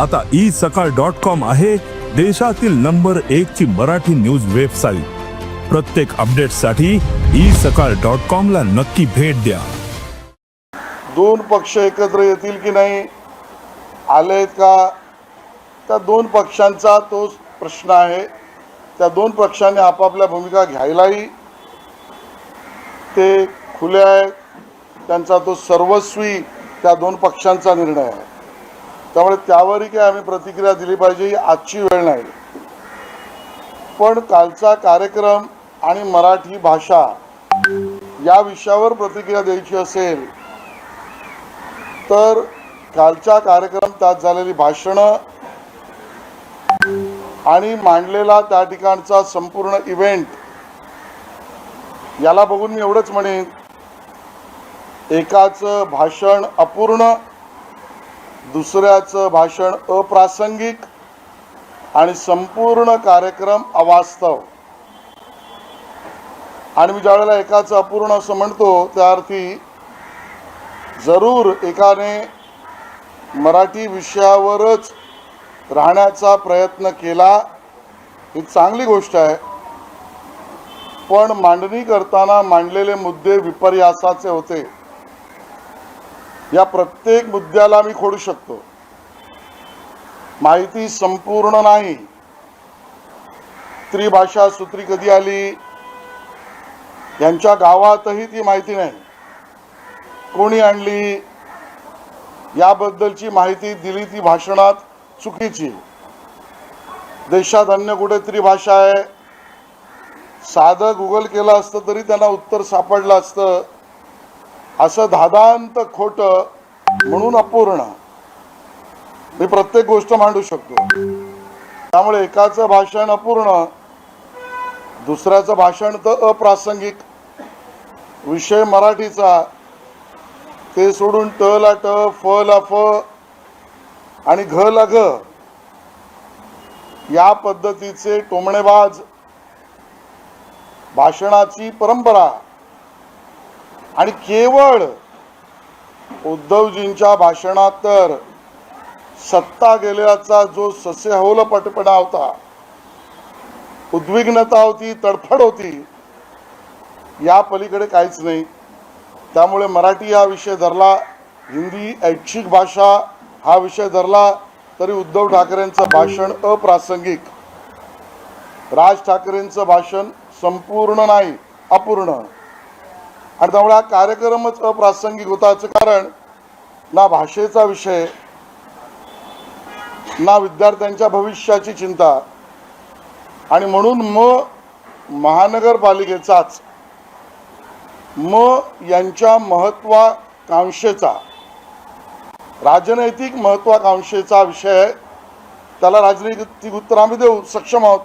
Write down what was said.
आता ई सकाळ dot com आहे देशातील नंबर एक ची मराठी न्यूज वेबसाईट. प्रत्येक अपडेटसाठी ई सकाळ डॉट कॉम ला नक्की भेट द्या. दोन पक्ष एकत्र येतील की नाही आलेत का त्या दोन पक्षांचा तो प्रश्न आहे. त्या दोन पक्षांनी आपापल्या भूमिका घ्यायलाही ते खुले आहे त्यांचा तो सर्वस्वी त्या दोन पक्षांचा निर्णय आहे. त्यामुळे त्यावरही काय आम्ही प्रतिक्रिया दिली पाहिजे ही आजची वेळ नाही. पण कालचा कार्यक्रम आणि मराठी भाषा या विषयावर प्रतिक्रिया द्यायची असेल तर कालच्या कार्यक्रम त्यात झालेली भाषणं आणि मांडलेला त्या ठिकाणचा संपूर्ण इव्हेंट याला बघून मी एवढंच म्हणेन एकाचं भाषण अपूर्ण दुसऱ्याचं भाषण अप्रासंगिक आणि संपूर्ण कार्यक्रम अवास्तव. आणि मी ज्यावेळेला एकाचं अपूर्ण असं म्हणतो त्या अर्थी जरूर एकाने मराठी विषयावरच राहण्याचा प्रयत्न केला ही चांगली गोष्ट आहे. पण मांडणी करताना मांडलेले मुद्दे विपर्यासाचे होते. या प्रत्येक मुद्द्याला मी खोडू शकतो. माहिती संपूर्ण नाही. त्रिभाषा सूत्री कधी आली? यांच्या गावातही ती माहिती नाही. कोणी आणली? याबद्दलची माहिती दिली ती भाषणात चुकीची. देशात अन्य कुठे त्रिभाषा आहे? साधं गुगल केलं असतं तरी त्यांना उत्तर सापडलं असतं. असं धादांत खोटं म्हणून अपूर्ण. मी प्रत्येक गोष्ट मांडू शकतो. त्यामुळे एकाचं भाषण अपूर्ण दुसऱ्याचं भाषण तर अप्रासंगिक. विषय मराठीचा ते सोडून ट ला ट फ ला फ आणि घ ला घ या पद्धतीचे टोमणेबाज भाषणाची परंपरा आणि केवळ उद्धवजींच्या भाषणात तर सत्ता गेल्याचा जो सस्यहोल पटपणा होता उद्विग्नता होती तडफड होती या पलीकडे काहीच नाही. त्यामुळे मराठी हा विषय धरला हिंदी ऐच्छिक भाषा हा विषय धरला तरी उद्धव ठाकरेंचं भाषण अप्रासंगिक. राज ठाकरेंचं भाषण संपूर्ण नाही अपूर्ण. आणि त्यामुळे हा कार्यक्रमच अप्रासंगिक होता कारण ना भाषेचा विषय ना विद्यार्थ्यांच्या भविष्याची चिंता. आणि म्हणून म महानगरपालिकेचाच म यांच्या महत्वाकांक्षेचा राजनैतिक महत्वाकांक्षेचा विषय त्याला राजनैतिक उत्तर आम्ही देऊ सक्षम आहोत.